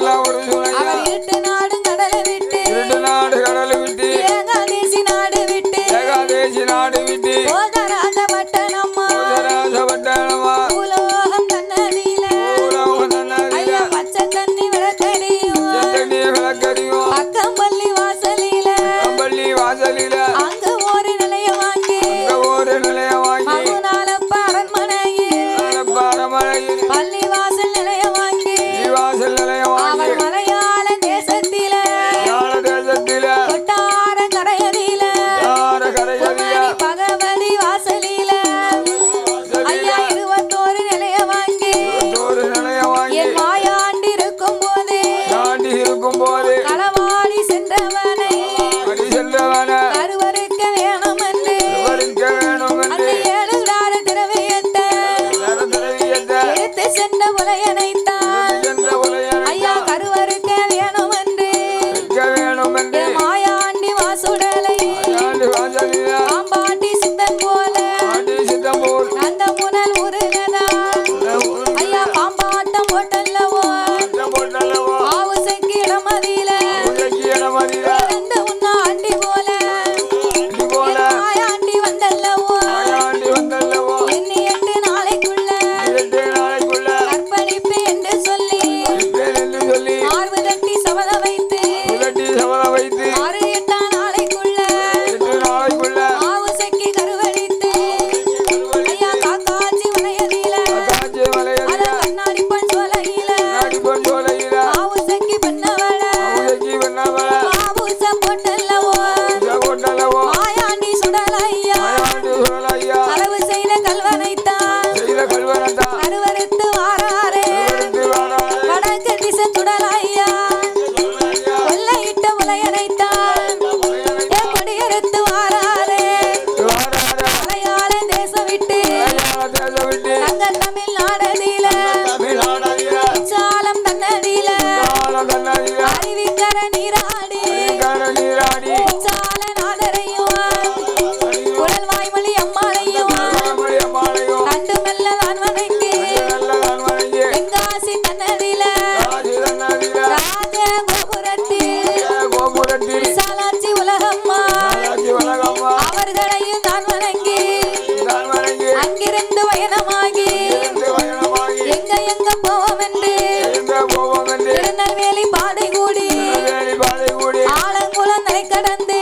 la know. வணங்கி அங்கிருந்து பயணமாகி எங்க எங்க போவோம் என்று திருநெல்வேலி பாதை கடந்து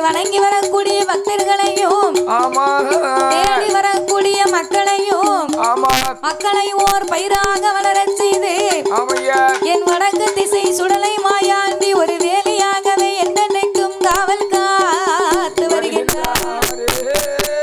வணங்கி வரக்கூடிய பக்தர்களையும் தேடி வரக்கூடிய மக்களையும் மக்களை ஓர் பயிராக வளர செய்து என் வடக்கு திசை சுடலை மாயாண்டி ஒரு வேலையாகவே என்னென்னைக்கும் காவல் காத்து வருகின்றார்.